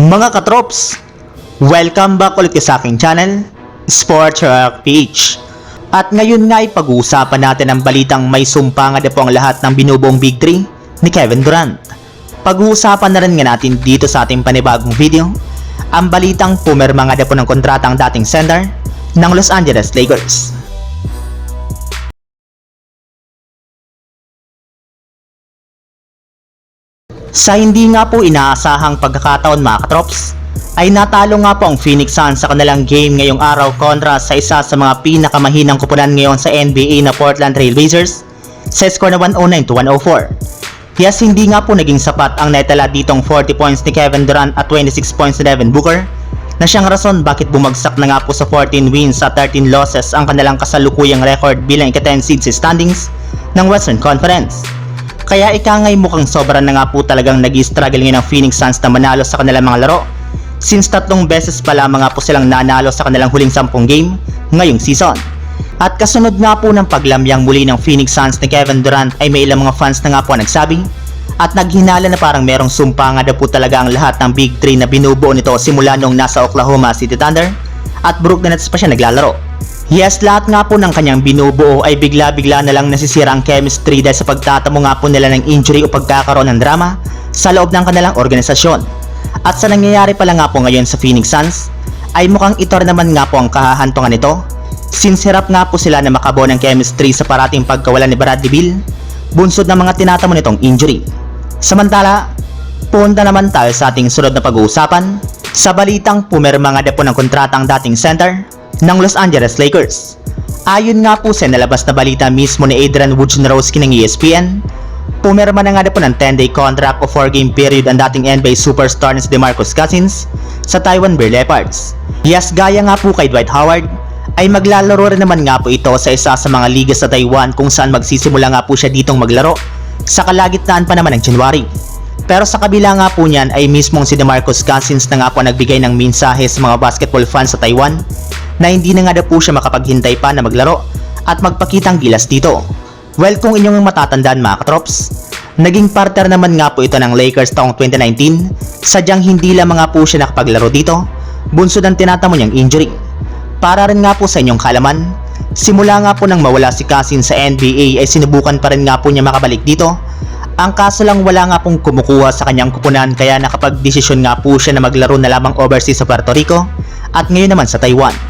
Mga katrops, welcome back ulit sa aking channel, Sports Rock PH. At ngayon nga ay pag-uusapan natin ang balitang may sumpa nga na po ang lahat ng binubuong Big 3 ni Kevin Durant. Pag-uusapan na rin nga natin dito sa ating panibagong video, ang balitang pumirma nga na po ng kontrata ang dating center ng Los Angeles Lakers. Sa hindi nga po inaasahang pagkakataon mga katrops, ay natalo nga po ang Phoenix Suns sa kanilang game ngayong araw kontra sa isa sa mga pinakamahinang kupunan ngayon sa NBA na Portland Trail Blazers sa score na 109 to 104. Yes, hindi nga po naging sapat ang naitala ditong 40 points ni Kevin Durant at 26 points ni Devin Booker na siyang rason bakit bumagsak na nga po sa 14 wins at 13 losses ang kanilang kasalukuyang record bilang ika-10 seed sa standings ng Western Conference. Kaya ika nga'y mukhang sobra na nga po talagang nag struggle ngayon ng Phoenix Suns na manalo sa kanilang mga laro since tatlong beses pa lamang po silang nanalo sa kanilang huling 10 game ngayong season. At kasunod nga po ng paglamyang muli ng Phoenix Suns ni Kevin Durant ay may ilang mga fans na nga po nagsabi at naghinala na parang merong sumpa nga daw po talaga ang lahat ng Big 3 na binubuo nito simula nung nasa Oklahoma City Thunder at Brooklyn Nets pa siya naglalaro. Yes, lahat nga po ng kanyang binubuo ay bigla-bigla na lang nasisira ang chemistry dahil sa pagtatamo nga po nila ng injury o pagkakaroon ng drama sa loob ng kanilang organisasyon. At sa nangyayari pala nga po ngayon sa Phoenix Suns, ay mukhang ito naman nga po ang kahahantungan nito since hirap nga po sila na makabuo ng chemistry sa parating pagkawala ni Bradley Beal bunsod ng mga tinatamo nitong injury. Samantala, punta naman tayo sa ating sunod na pag-uusapan sa balitang pumirma nga po ng kontrata ang dating center ng Los Angeles Lakers. Ayon nga po sa nalabas na balita mismo ni Adrian Wojnarowski ng ESPN, pumirma na nga po ng 10-day contract o 4-game period ang dating NBA superstar na si DeMarcus Cousins sa Taiwan Bear Leopards. Yes, gaya nga po kay Dwight Howard, ay maglalaro rin naman nga po ito sa isa sa mga liga sa Taiwan kung saan magsisimula nga po siya ditong maglaro sa kalagitnaan pa naman ng January. Pero sa kabila nga po niyan ay mismong si DeMarcus Cousins na nga po nagbigay ng mensahe sa mga basketball fans sa Taiwan na hindi na nga daw po siya makapaghintay pa na maglaro at magpakitang gilas dito. Well, kung inyong matatandaan mga katrops, naging partner naman nga po ito ng Lakers taong 2019, sadyang hindi lamang nga po siya nakapaglaro dito, bunsod ang tinatamo niyang injury. Para rin nga po sa inyong kalaman, simula nga po nang mawala si Cousins sa NBA ay sinubukan pa rin nga po niya makabalik dito. Ang kaso lang wala nga pong kumukuha sa kanyang kupunan kaya nakapag-desisyon nga po siya na maglaro na lamang overseas sa Puerto Rico at ngayon naman sa Taiwan.